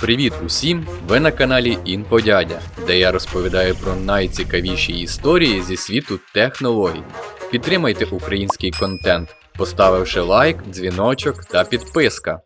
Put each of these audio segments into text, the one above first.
Привіт усім! Ви на каналі Інфодядя, де я розповідаю про найцікавіші історії зі світу технологій. Підтримайте український контент, поставивши лайк, дзвіночок та підписка.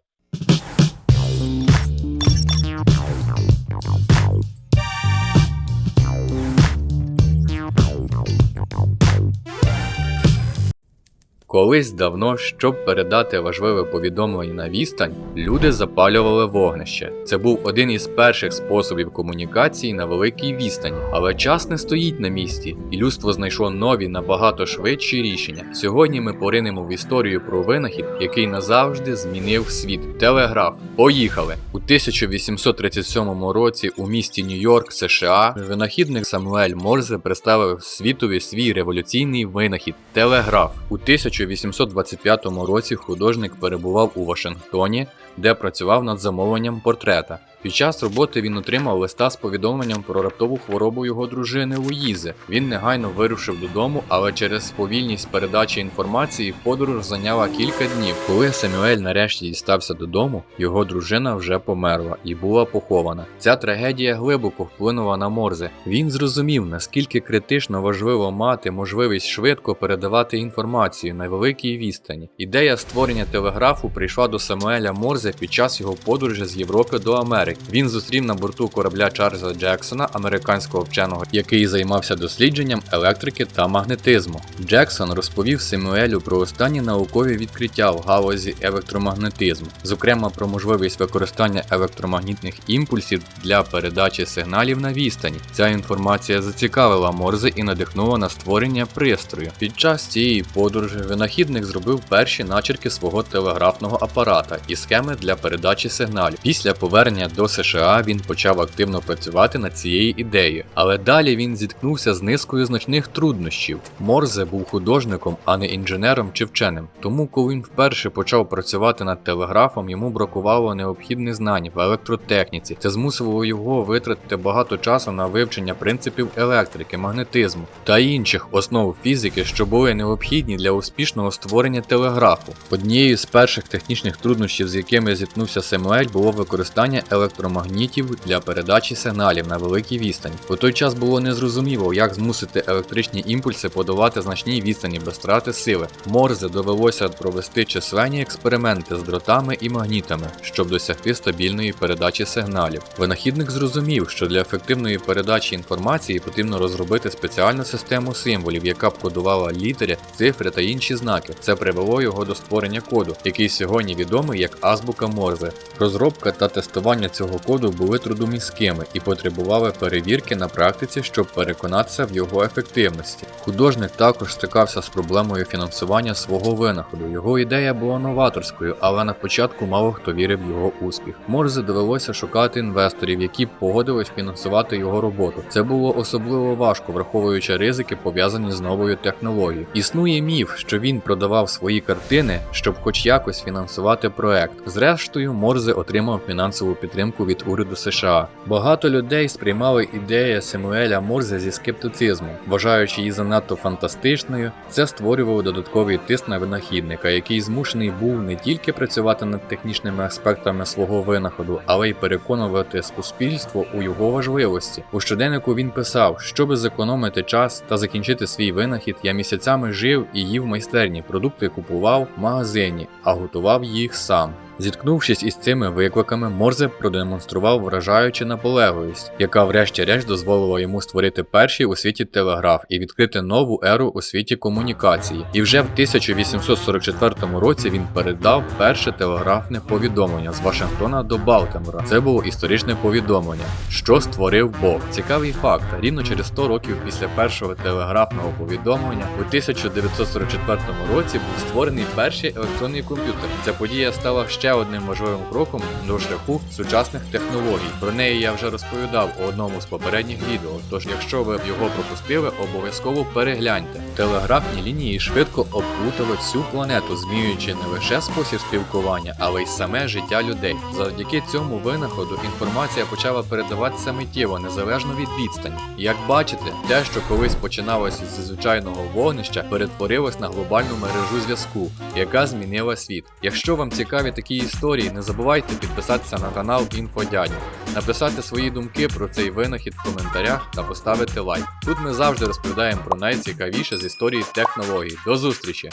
Колись давно, щоб передати важливе повідомлення на відстань, люди запалювали вогнище. Це був один із перших способів комунікації на великій відстані, але час не стоїть на місці, і людство знайшло нові набагато швидші рішення. Сьогодні ми поринемо в історію про винахід, який назавжди змінив світ. Телеграф. Поїхали! У 1837 році у місті Нью-Йорк, США, винахідник Самуель Морзе представив світові свій революційний винахід телеграф. У 1825 році художник перебував у Вашингтоні, де працював над замовленням портрета. Під час роботи він отримав листа з повідомленням про раптову хворобу його дружини Луїзи. Він негайно вирушив додому, але через повільність передачі інформації подорож зайняла кілька днів. Коли Самюель нарешті дістався додому, його дружина вже померла і була похована. Ця трагедія глибоко вплинула на Морзе. Він зрозумів, наскільки критично важливо мати можливість швидко передавати інформацію на великій відстані. Ідея створення телеграфу прийшла до Самуеля Морзе під час його подорожі з Європи до Америки. Він зустрів на борту корабля Чарльза Джексона, американського вченого, який займався дослідженням електрики та магнетизму. Джексон розповів Семуелю про останні наукові відкриття в галузі електромагнетизму, зокрема про можливість використання електромагнітних імпульсів для передачі сигналів на відстані. Ця інформація зацікавила Морзе і надихнула на створення пристрою. Під час цієї подорожі винахідник зробив перші начерки свого телеграфного апарата і схеми для передачі сигналів. Після повернення до США він почав активно працювати над цією ідеєю, але далі він зіткнувся з низкою значних труднощів. Морзе був художником, а не інженером чи вченим. Тому, коли він вперше почав працювати над телеграфом, йому бракувало необхідних знань в електротехніці. Це змусило його витратити багато часу на вивчення принципів електрики, магнетизму та інших основ фізики, що були необхідні для успішного створення телеграфу. Однією з перших технічних труднощів, з якими зіткнувся Семуель, було використання електромагнітів для передачі сигналів на великій відстані. У той час було незрозуміло, як змусити електричні імпульси подавати значні відстані без втрати сили. Морзе довелося провести численні експерименти з дротами і магнітами, щоб досягти стабільної передачі сигналів. Винахідник зрозумів, що для ефективної передачі інформації потрібно розробити спеціальну систему символів, яка б кодувала літери, цифри та інші знаки. Це привело його до створення коду, який сьогодні відомий як азбука Морзе. Розробка та тестування цього коду були трудоміськими і потребували перевірки на практиці, щоб переконатися в його ефективності. Художник також стикався з проблемою фінансування свого винаходу. Його ідея була новаторською, але на початку мало хто вірив в його успіх. Морзе довелося шукати інвесторів, які б погодились фінансувати його роботу. Це було особливо важко, враховуючи ризики, пов'язані з новою технологією. Існує міф, що він продавав свої картини, щоб хоч якось фінансувати проект. Зрештою, Морзе отримав фінансову підтримку від уряду США. Багато людей сприймали ідею Семуеля Морзе зі скептицизмом, вважаючи її занадто фантастичною. Це створювало додатковий тиск на винахідника, який змушений був не тільки працювати над технічними аспектами свого винаходу, але й переконувати суспільство у його важливості. У щоденнику він писав, щоби зекономити час та закінчити свій винахід, я місяцями жив і їв майстерні, продукти купував в магазині, а готував їх сам. Зіткнувшись із цими викликами, Морзе продемонстрував вражаючу наполегливість, яка врешті-решт дозволила йому створити перший у світі телеграф і відкрити нову еру у світі комунікації. І вже в 1844 році він передав перше телеграфне повідомлення з Вашингтона до Балтимора. Це було історичне повідомлення, що створив Бог. Цікавий факт: рівно через 100 років після першого телеграфного повідомлення у 1944 році був створений перший електронний комп'ютер. Ця подія стала ще одним важливим кроком до шляху сучасних технологій. Про неї я вже розповідав у одному з попередніх відео. Тож, якщо ви його пропустили, обов'язково перегляньте. Телеграфні лінії швидко обплутали всю планету, змінюючи не лише спосіб спілкування, але й саме життя людей. Завдяки цьому винаходу інформація почала передаватися миттєво, незалежно від відстані. Як бачите, те, що колись починалося зі звичайного вогнища, перетворилось на глобальну мережу зв'язку, яка змінила світ. Якщо вам цікаві такі історії, не забувайте підписатися на канал Інфодядя, написати свої думки про цей винахід в коментарях та поставити лайк. Тут ми завжди розповідаємо про найцікавіше з історії технологій. До зустрічі!